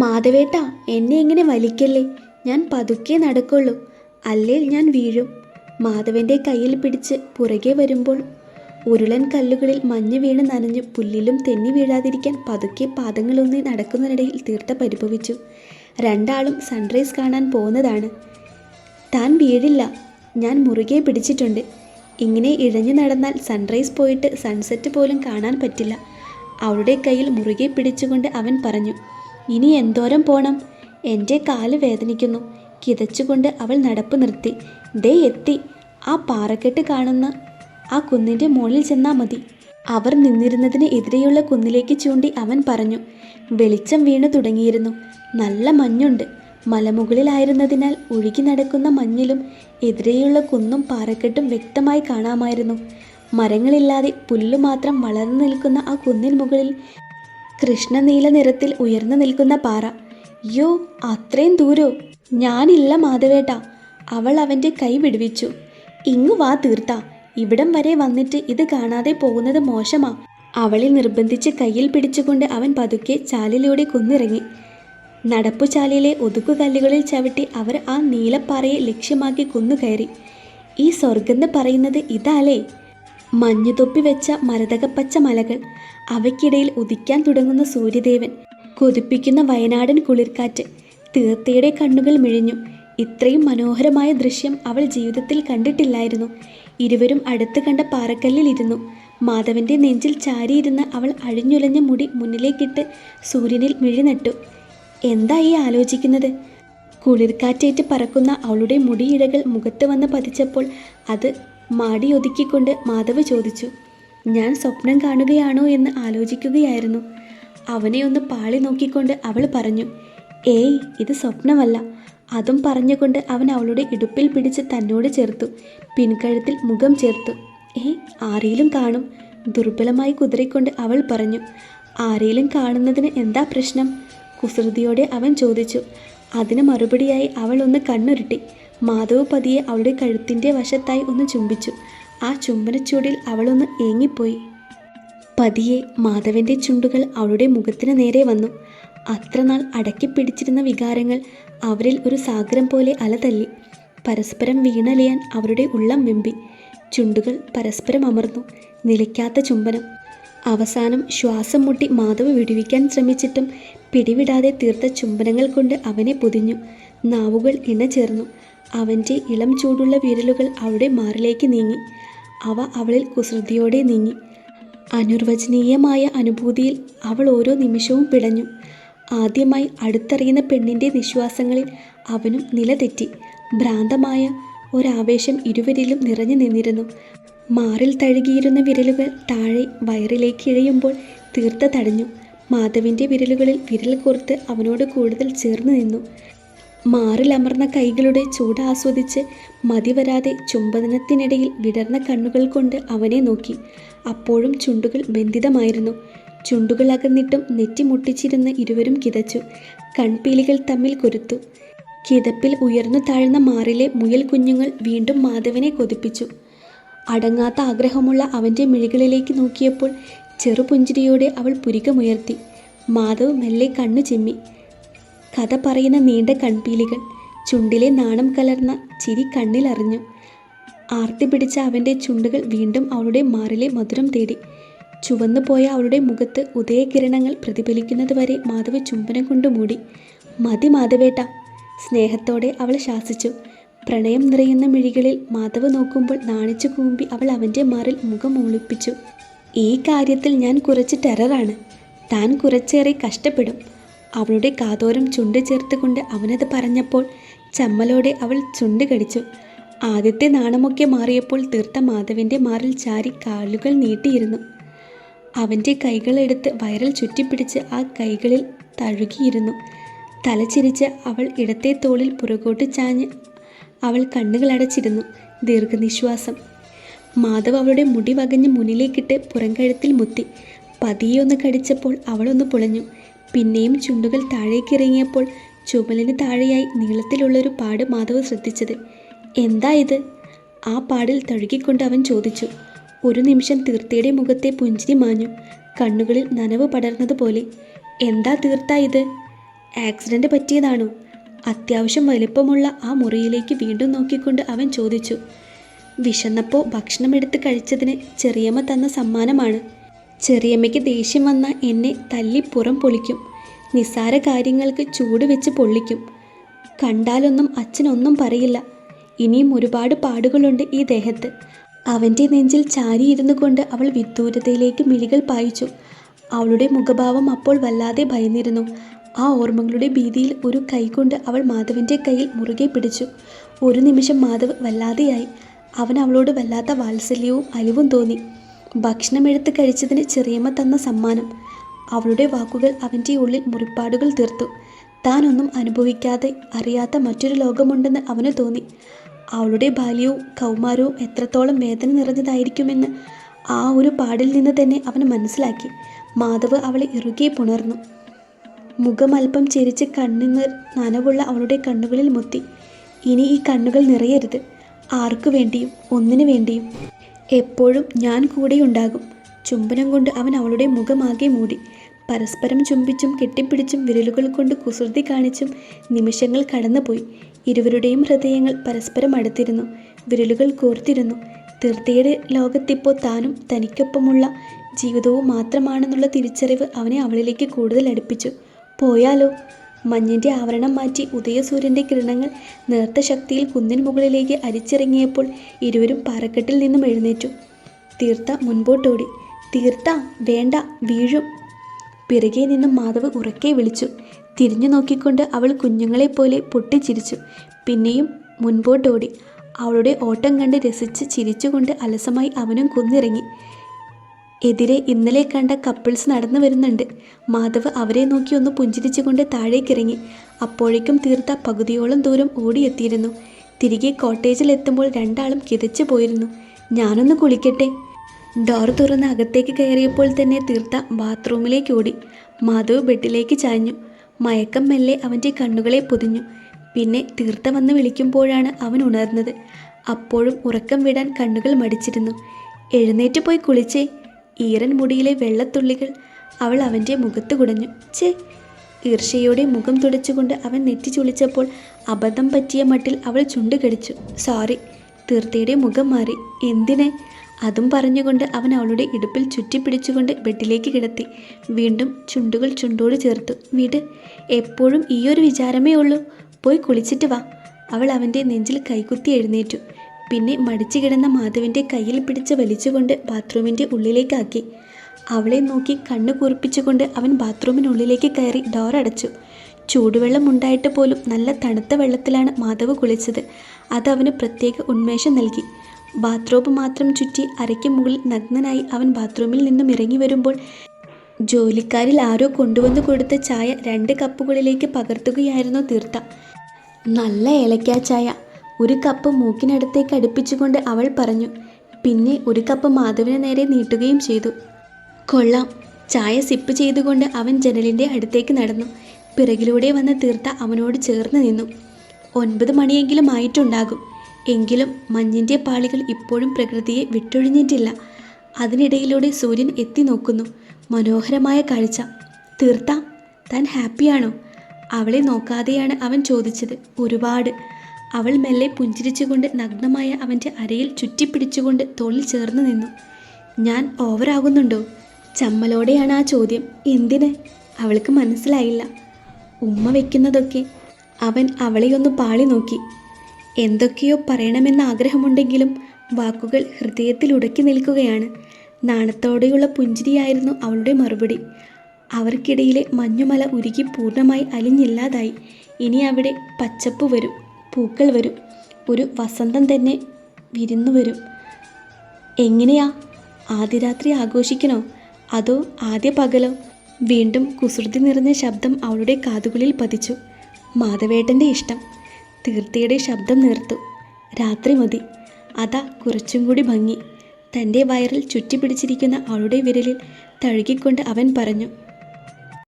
മാധവേട്ട എന്നെ ഇങ്ങനെ വലിക്കല്ലേ? ഞാൻ പതുക്കെ നടക്കുള്ളൂ. അല്ലേൽ ഞാൻ വീഴും. മാധവന്റെ കയ്യിൽ പിടിച്ച് പുറകെ വരുമ്പോൾ ഉരുളൻ കല്ലുകളിൽ മഞ്ഞ് വീണ് നനഞ്ഞ് പുല്ലിലും തെന്നി വീഴാതിരിക്കാൻ പതുക്കെ പാദങ്ങളൊന്നി നടക്കുന്നതിനിടയിൽ തീർത്ത പരിഭവിച്ചു. രണ്ടാളും സൺറൈസ് കാണാൻ പോകുന്നതാണ്. താൻ വീഴില്ല. ഞാൻ മുറുകെ പിടിച്ചിട്ടുണ്ട്. ഇങ്ങനെ ഇഴഞ്ഞു നടന്നാൽ സൺറൈസ് പോയിട്ട് സൺസെറ്റ് പോലും കാണാൻ പറ്റില്ല. അവളുടെ കയ്യിൽ മുറുകെ പിടിച്ചുകൊണ്ട് അവൻ പറഞ്ഞു ഇനി എന്തോരം പോണം? എന്റെ കാൽ വേദനിക്കുന്നു. കിതച്ചുകൊണ്ട് അവൾ നടപ്പ് നിർത്തി. ദേ എത്തി. ആ പാറക്കെട്ട് കാണുന്ന ആ കുന്നിന്റെ മുകളിൽ ചെന്നാൽ മതി. അവർ നിന്നിരുന്നതിന് എതിരെയുള്ള കുന്നിലേക്ക് ചൂണ്ടി അവൻ പറഞ്ഞു വെളിച്ചം വീണു തുടങ്ങിയിരുന്നു. നല്ല മഞ്ഞുണ്ട്. മലമുകളിലായിരുന്നതിനാൽ ഒഴുകി നടക്കുന്ന മഞ്ഞിലും എതിരെയുള്ള കുന്നും പാറക്കെട്ടും വ്യക്തമായി കാണാമായിരുന്നു. മരങ്ങളില്ലാതെ പുല്ലു മാത്രം വളർന്നു നിൽക്കുന്ന ആ കുന്നിൻ മുകളിൽ കൃഷ്ണനീല നിറത്തിൽ ഉയർന്നു നിൽക്കുന്ന പാറ. യോ അത്രയും ദൂരോ? ഞാനില്ല മാധവേട്ട. അവൾ അവന്റെ കൈ വിടുവിച്ചു. ഇങ്ങു വാ തീർത്ത. ഇവിടം വരെ വന്നിട്ട് ഇത് കാണാതെ പോകുന്നത് മോശമാ. അവളെ നിർബന്ധിച്ച് കയ്യിൽ പിടിച്ചുകൊണ്ട് അവൻ പതുക്കെ ചാലിലൂടെ കുന്നിറങ്ങി. നടപ്പുചാലിലെ ഒതുക്കുകല്ലുകളിൽ ചവിട്ടി അവർ ആ നീലപ്പാറയെ ലക്ഷ്യമാക്കി കുന്നു കയറി ഈ സ്വർഗെന്ന് പറയുന്നത് ഇതാലേ? മഞ്ഞുതൊപ്പി വെച്ച മരതകപ്പച്ച മലകൾ അവയ്ക്കിടയിൽ ഉദിക്കാൻ തുടങ്ങുന്ന സൂര്യദേവൻ കൊതിപ്പിക്കുന്ന വയനാടൻ കുളിർക്കാറ്റ് തീർത്തയുടെ കണ്ണുകൾ മിഴിഞ്ഞു. ഇത്രയും മനോഹരമായ ദൃശ്യം അവൾ ജീവിതത്തിൽ കണ്ടിട്ടില്ലായിരുന്നു. ഇരുവരും അടുത്ത് കണ്ട പാറക്കല്ലിലിരുന്നു മാധവന്റെ നെഞ്ചിൽ ചാരിയിരുന്ന അവൾ അഴിഞ്ഞുലഞ്ഞ മുടി മുന്നിലേക്കിട്ട് സൂര്യനിൽ മിഴിനട്ടു. എന്താ ഈ ആലോചിക്കുന്നത്? കുളിർക്കാറ്റേറ്റ് പറക്കുന്ന അവളുടെ മുടിയിഴകൾ മുഖത്ത് വന്ന് പതിച്ചപ്പോൾ അത് മാടി ഒതുക്കിക്കൊണ്ട് മാധവ് ചോദിച്ചു ഞാൻ സ്വപ്നം കാണുകയാണോ എന്ന് ആലോചിക്കുകയായിരുന്നു. അവനെ ഒന്ന് പാളി നോക്കിക്കൊണ്ട് അവൾ പറഞ്ഞു ഏയ് ഇത് സ്വപ്നമല്ല. അതും പറഞ്ഞുകൊണ്ട് അവൻ അവളുടെ ഇടുപ്പിൽ പിടിച്ച് തന്നോട് ചേർത്തു പിൻകഴുത്തിൽ മുഖം ചേർത്തു. ഏ ആരെയും കാണും. ദുർബലമായി കുതിരക്കൊണ്ട് അവൾ പറഞ്ഞു ആരെയും കാണുന്നതിന് എന്താ പ്രശ്നം? കുസൃതിയോടെ അവൻ ചോദിച്ചു അതിന് മറുപടിയായി അവൾ ഒന്ന് കണ്ണുരുട്ടി. മാധവ് പതിയെ അവളുടെ കഴുത്തിന്റെ വശത്തായി ഒന്ന് ചുംബിച്ചു. ആ ചുംബനച്ചൂടിൽ അവളൊന്ന് ഏങ്ങിപ്പോയി. പതിയെ മാധവന്റെ ചുണ്ടുകൾ അവളുടെ മുഖത്തിന് നേരെ വന്നു. അത്രനാൾ അടക്കി പിടിച്ചിരുന്ന വികാരങ്ങൾ അവരിൽ ഒരു സാഗരം പോലെ അലതല്ലി. പരസ്പരം വീണലിയാൻ അവരുടെ ഉള്ളം വെമ്പി. ചുണ്ടുകൾ പരസ്പരം അമർന്നു. നിലയ്ക്കാത്ത ചുംബനം. അവസാനം ശ്വാസം മുട്ടി മാധവ് വിടുവിക്കാൻ ശ്രമിച്ചിട്ടും പിടിവിടാതെ തീർത്ത ചുംബനങ്ങൾ കൊണ്ട് അവനെ പൊതിഞ്ഞു. നാവുകൾ ഇണചേർന്നു. അവന്റെ ഇളം ചൂടുള്ള വിരലുകൾ അവളുടെ മാറിലേക്ക് നീങ്ങി. അവ അവളിൽ കുസൃതിയോടെ നീങ്ങി. അനുർവചനീയമായ അനുഭൂതിയിൽ അവൾ ഓരോ നിമിഷവും പിടഞ്ഞു. ആദ്യമായി അടുത്തറിയുന്ന പെണ്ണിന്റെ നിശ്വാസങ്ങളിൽ അവനും നിലതെറ്റി. ഭ്രാന്തമായ ഒരാവേശം ഇരുവരിലും നിറഞ്ഞു നിന്നിരുന്നു. മാറിൽ തഴുകിയിരുന്ന വിരലുകൾ താഴെ വയറിലേക്ക് ഇഴയുമ്പോൾ തീർത്ത തടഞ്ഞു. മാധവിന്റെ വിരലുകളിൽ വിരൽ കോർത്ത് അവനോട് കൂടുതൽ ചേർന്ന് നിന്നു. മാറിലമർന്ന കൈകളുടെ ചൂട് ആസ്വദിച്ച് മതിവരാതെ ചുംബനത്തിനിടയിൽ വിടർന്ന കണ്ണുകൾ കൊണ്ട് അവനെ നോക്കി. അപ്പോഴും ചുണ്ടുകൾ ബന്ധിതമായിരുന്നു. ചുണ്ടുകൾ അകന്നിട്ടും നെറ്റി മുട്ടിച്ചിരുന്ന് ഇരുവരും കിതച്ചു. കൺപീലികൾ തമ്മിൽ കൊരുത്തു. കിതപ്പിൽ ഉയർന്നു താഴ്ന്ന മാറിലെ മുയൽ കുഞ്ഞുങ്ങൾ വീണ്ടും മാധവനെ കൊതിപ്പിച്ചു. അടങ്ങാത്ത ആഗ്രഹമുള്ള അവന്റെ മിഴികളിലേക്ക് നോക്കിയപ്പോൾ ചെറുപുഞ്ചിരിയോടെ അവൾ പുരികമുയർത്തി. മാധവ് മെല്ലെ കണ്ണു ചിമ്മി. കഥ പറയുന്ന നീണ്ട കൺപീലികൾ. ചുണ്ടിലെ നാണം കലർന്ന ചിരി കണ്ണിലറിഞ്ഞു ആർത്തി പിടിച്ച അവന്റെ ചുണ്ടുകൾ വീണ്ടും അവളുടെ മാറിലെ മധുരം തേടി. ചുവന്നുപോയ അവളുടെ മുഖത്ത് ഉദയകിരണങ്ങൾ പ്രതിഫലിക്കുന്നതുവരെ മാധവ് ചുംബനം കൊണ്ട് മൂടി. മതി മാധവേട്ട സ്നേഹത്തോടെ അവൾ ശാസിച്ചു. പ്രണയം നിറയുന്ന മിഴികളിൽ മാധവ് നോക്കുമ്പോൾ നാണിച്ചു കൂമ്പി അവൾ അവന്റെ മാറിൽ മുഖം ഒളിപ്പിച്ചു ഈ കാര്യത്തിൽ ഞാൻ കുറച്ച് ടെററാണ്. താൻ കുറച്ചേറെ കഷ്ടപ്പെടും. അവളുടെ കാതോരം ചുണ്ട് ചേർത്തുകൊണ്ട് അവനത് പറഞ്ഞപ്പോൾ ചമ്മലോടെ അവൾ ചുണ്ട് കടിച്ചു. ആദ്യത്തെ നാണമൊക്കെ മാറിയപ്പോൾ തീർത്ത മാധവിന്റെ മാറിൽ ചാരി കാലുകൾ നീട്ടിയിരുന്നു. അവന്റെ കൈകളെടുത്ത് വയറിൽ ചുറ്റിപ്പിടിച്ച് ആ കൈകളിൽ തഴുകിയിരുന്നു. തലച്ചിരിച്ച് അവൾ ഇടത്തെ തോളിൽ പുറകോട്ട് ചാഞ്ഞ് അവൾ കണ്ണുകളടച്ചിരുന്നു ദീർഘനിശ്വാസം. മാധവ് അവളുടെ മുടി വകഞ്ഞ് മുന്നിലേക്കിട്ട് പുറംകഴുത്തിൽ മുത്തി. പതിയെ ഒന്ന് കടിച്ചപ്പോൾ അവളൊന്ന് പുളഞ്ഞു. പിന്നെയും ചുണ്ടുകൾ താഴേക്കിറങ്ങിയപ്പോൾ ചുമലിന് താഴെയായി നീളത്തിലുള്ളൊരു പാട് മാധവ് ശ്രദ്ധിച്ചത്. എന്താ ഇത്? ആ പാടിൽ തഴുകിക്കൊണ്ട് അവൻ ചോദിച്ചു. ഒരു നിമിഷം തീർത്തയുടെ മുഖത്തെ പുഞ്ചിരി മാഞ്ഞു. കണ്ണുകളിൽ നനവ് പടർന്നതുപോലെ. എന്താ തീർത്ത ഇത്? ആക്സിഡന്റ് പറ്റിയതാണോ? അത്യാവശ്യം വലിപ്പമുള്ള ആ മുറിയിലേക്ക് വീണ്ടും നോക്കിക്കൊണ്ട് അവൻ ചോദിച്ചു. വിശന്നപ്പോൾ ഭക്ഷണമെടുത്ത് കഴിച്ചതിന് ചെറിയമ്മ തന്ന സമ്മാനമാണ്. ചെറിയമ്മയ്ക്ക് ദേഷ്യം വന്ന എന്നെ തല്ലിപ്പുറം പുറം പൊളിക്കും. നിസ്സാര കാര്യങ്ങൾക്ക് ചൂട് വെച്ച് പൊള്ളിക്കും. കണ്ടാലൊന്നും അച്ഛനൊന്നും പറയില്ല. ഇനിയും ഒരുപാട് പാടുകളുണ്ട് ഈ ദേഹത്ത്. അവന്റെ നെഞ്ചിൽ ചാരിയിരുന്നു കൊണ്ട് അവൾ വിദൂരതയിലേക്ക് മിഴികൾ പായിച്ചു. അവളുടെ മുഖഭാവം അപ്പോൾ വല്ലാതെ ഭയന്നിരുന്നു. ആ ഓർമ്മകളുടെ ഭീതിയിൽ ഒരു കൈകൊണ്ട് അവൾ മാധവന്റെ കയ്യിൽ മുറുകെ പിടിച്ചു. ഒരു നിമിഷം മാധവ് വല്ലാതെയായി. അവൻ അവളോട് വല്ലാത്ത വാത്സല്യവും അലിവും തോന്നി. ഭക്ഷണം എടുത്ത് കഴിച്ചതിന് ചെറിയമ്മ തന്ന സമ്മാനം. അവളുടെ വാക്കുകൾ അവന്റെ ഉള്ളിൽ മുറിപ്പാടുകൾ തീർത്തു. താനൊന്നും അനുഭവിക്കാതെ അറിയാത്ത മറ്റൊരു ലോകമുണ്ടെന്ന് അവന് തോന്നി. അവളുടെ ബാല്യവും കൗമാരവും എത്രത്തോളം വേദന നിറഞ്ഞതായിരിക്കുമെന്ന് ആ ഒരു പാടിൽ നിന്ന് തന്നെ അവൻ മനസ്സിലാക്കി. മാധവ് അവളെ ഇറുകെ പുണർന്നു. മുഖം അല്പം ചെരിച്ച് കണ്ണുനീർ നനവുള്ള അവളുടെ കണ്ണുകളിൽ മുത്തി. ഇനി ഈ കണ്ണുകൾ നിറയരുത്. ആർക്കു വേണ്ടിയും ഒന്നിനു വേണ്ടിയും. എപ്പോഴും ഞാൻ കൂടെയുണ്ടാകും. ചുംബനം കൊണ്ട് അവൻ അവളുടെ മുഖമാകെ മൂടി. പരസ്പരം ചുംബിച്ചും കെട്ടിപ്പിടിച്ചും വിരലുകൾ കൊണ്ട് കുസൃതി കാണിച്ചും നിമിഷങ്ങൾ കടന്നുപോയി. ഇരുവരുടെയും ഹൃദയങ്ങൾ പരസ്പരം അടുത്തിരുന്നു. വിരലുകൾ കോർത്തിരുന്നു. തീർത്ഥയുടെ ലോകത്തിപ്പോൾ താനും തനിക്കൊപ്പമുള്ള ജീവിതവും മാത്രമാണെന്നുള്ള തിരിച്ചറിവ് അവനെ അവളിലേക്ക് കൂടുതൽ അടുപ്പിച്ചു. പോയാലോ? മഞ്ഞിന്റെ ആവരണം മാറ്റി ഉദയസൂര്യന്റെ കിരണങ്ങൾ നേർത്ത ശക്തിയിൽ കുന്നിൻ മുകളിലേക്ക് അരിച്ചിറങ്ങിയപ്പോൾ ഇരുവരും പാറക്കെട്ടിൽ നിന്നും എഴുന്നേറ്റു. തീർത്ത മുൻപോട്ടോടി. തീർത്ത വേണ്ട വീഴും. പിറകെ നിന്നും മാധവ് ഉറക്കെ വിളിച്ചു. തിരിഞ്ഞു നോക്കിക്കൊണ്ട് അവൾ കുഞ്ഞുങ്ങളെപ്പോലെ പൊട്ടിച്ചിരിച്ചു. പിന്നെയും മുൻപോട്ടോടി. അവളുടെ ഓട്ടം കണ്ട് രസിച്ച് ചിരിച്ചുകൊണ്ട് അലസമായി അവനും കുന്നിറങ്ങി. എതിരെ ഇന്നലെ കണ്ട കപ്പിൾസ് നടന്നു വരുന്നുണ്ട്. മാധവ് അവരെ നോക്കി ഒന്ന് പുഞ്ചിരിച്ചുകൊണ്ട് താഴേക്കിറങ്ങി. അപ്പോഴേക്കും തീർത്ത പകുതിയോളം ദൂരം ഓടിയെത്തിയിരുന്നു. തിരികെ കോട്ടേജിൽ എത്തുമ്പോൾ രണ്ടാളും കിതച്ചു പോയിരുന്നു. ഞാനൊന്ന് കുളിക്കട്ടെ. ഡോർ തുറന്ന് അകത്തേക്ക് കയറിയപ്പോൾ തന്നെ തീർത്ത ബാത്റൂമിലേക്ക് ഓടി. മാധവ് ബെഡിലേക്ക് ചാഞ്ഞു. മയക്കം മെല്ലെ അവന്റെ കണ്ണുകളെ പൊതിഞ്ഞു. പിന്നെ തീർത്ത വന്ന് വിളിക്കുമ്പോഴാണ് അവൻ ഉണർന്നത്. അപ്പോഴും ഉറക്കം വിടാൻ കണ്ണുകൾ മടിച്ചിരുന്നു. എഴുന്നേറ്റ് പോയി കുളിച്ചേ. ഈറൻ മുടിയിലെ വെള്ളത്തുള്ളികൾ അവൾ അവന്റെ മുഖത്ത് കുടഞ്ഞു. ചേ ഈർഷയോടെ മുഖം തുടച്ചുകൊണ്ട് അവൻ നെറ്റി ചുളിച്ചപ്പോൾ അബദ്ധം പറ്റിയ മട്ടിൽ അവൾ ചുണ്ട് കടിച്ചു. സോറി തീർത്തയുടെ മുഖം മാറി. എന്തിനെ? അതും പറഞ്ഞുകൊണ്ട് അവൻ അവളുടെ ഇടുപ്പിൽ ചുറ്റിപ്പിടിച്ചുകൊണ്ട് ബെഡിലേക്ക് കിടത്തി. വീണ്ടും ചുണ്ടുകൾ ചുണ്ടോട് ചേർത്തു. വീട് എപ്പോഴും ഈയൊരു വിചാരമേ ഉള്ളൂ. പോയി കുളിച്ചിട്ട് വാ. അവൾ അവന്റെ നെഞ്ചിൽ കൈകുത്തി എഴുന്നേറ്റു. പിന്നെ മടിച്ചു കിടന്ന മാധവിന്റെ കയ്യിൽ പിടിച്ച് വലിച്ചുകൊണ്ട് ബാത്റൂമിന്റെ ഉള്ളിലേക്കാക്കി. അവളെ നോക്കി കണ്ണു കുറിപ്പിച്ചുകൊണ്ട് അവൻ ബാത്റൂമിനുള്ളിലേക്ക് കയറി ഡോർ അടച്ചു. ചൂടുവെള്ളം ഉണ്ടായിട്ട് പോലും നല്ല തണുത്ത വെള്ളത്തിലാണ് മാധവ് കുളിച്ചത്. അത് അതവന് പ്രത്യേക ഉന്മേഷം നൽകി. ബാത്റൂം മാത്രം ചുറ്റി അരയ്ക്ക് മുകളിൽ നഗ്നനായി അവൻ ബാത്റൂമിൽ നിന്നും ഇറങ്ങി വരുമ്പോൾ ജോലിക്കാരിൽ ആരോ കൊണ്ടുവന്ന് കൊടുത്ത ചായ രണ്ട് കപ്പുകളിലേക്ക് പകർത്തുകയായിരുന്നു തീർത്ത നല്ല ഏലക്കാ ചായ. ഒരു കപ്പ് മൂക്കിനടുത്തേക്ക് അടുപ്പിച്ചുകൊണ്ട് അവൾ പറഞ്ഞു പിന്നെ ഒരു കപ്പ് മാധവിന് നേരെ നീട്ടുകയും ചെയ്തു. കൊള്ളാം. ചായ സിപ്പ് ചെയ്തുകൊണ്ട് അവൻ ജനലിന്റെ അടുത്തേക്ക് നടന്നു. പിറകിലൂടെ വന്ന് തീർത്ത അവനോട് ചേർന്ന് നിന്നു. ഒൻപത് മണിയെങ്കിലും ആയിട്ടുണ്ടാകും. എങ്കിലും മഞ്ഞിന്റെ പാളികൾ ഇപ്പോഴും പ്രകൃതിയെ വിട്ടൊഴിഞ്ഞിട്ടില്ല. അതിനിടയിലൂടെ സൂര്യൻ എത്തി നോക്കുന്നു. മനോഹരമായ കാഴ്ച. തീർത്ത താൻ ഹാപ്പിയാണോ? അവളെ നോക്കാതെയാണ് അവൻ ചോദിച്ചത്. ഒരുപാട്. അവൾ മെല്ലെ പുഞ്ചിരിച്ചുകൊണ്ട് നഗ്നമായ അവന്റെ അരയിൽ ചുറ്റിപ്പിടിച്ചുകൊണ്ട് തോളിൽ ചേർന്ന് നിന്നു. ഞാൻ ഓവറാകുന്നുണ്ടോ ചമ്മലോടെയാണ് ആ ചോദ്യം. എന്തിന്? അവൾക്ക് മനസ്സിലായില്ല. ഉമ്മ വയ്ക്കുന്നതൊക്കെ അവൻ അവളെയൊന്ന് പാളി നോക്കി. എന്തൊക്കെയോ പറയണമെന്ന ആഗ്രഹമുണ്ടെങ്കിലും വാക്കുകൾ ഹൃദയത്തിൽ ഉടക്കി നിൽക്കുകയാണ്. നാണത്തോടെയുള്ള പുഞ്ചിരിയായിരുന്നു അവളുടെ മറുപടി. അവർക്കിടയിലെ മഞ്ഞുമല ഉരുകി പൂർണമായി അലിഞ്ഞില്ലാതായി. ഇനി അവിടെ പച്ചപ്പ് വരും. പൂക്കൾ വരും. ഒരു വസന്തം തന്നെ വിരുന്നു വരും. എങ്ങനെയാ? ആദ്യ രാത്രി ആഘോഷിക്കണോ? അതോ ആദ്യ പകലോ? വീണ്ടും കുസൃതി നിറഞ്ഞ ശബ്ദം അവളുടെ കാതുകളിൽ പതിച്ചു. മാധവേട്ടന്റെ ഇഷ്ടം. തീർത്തിയുടെ ശബ്ദം നിർത്തു. രാത്രി മതി. അതാ കുറച്ചും കൂടി ഭംഗി. തന്റെ വയറിൽ ചുറ്റിപ്പിടിച്ചിരിക്കുന്ന അവളുടെ വിരലിൽ തഴുകിക്കൊണ്ട് അവൻ പറഞ്ഞു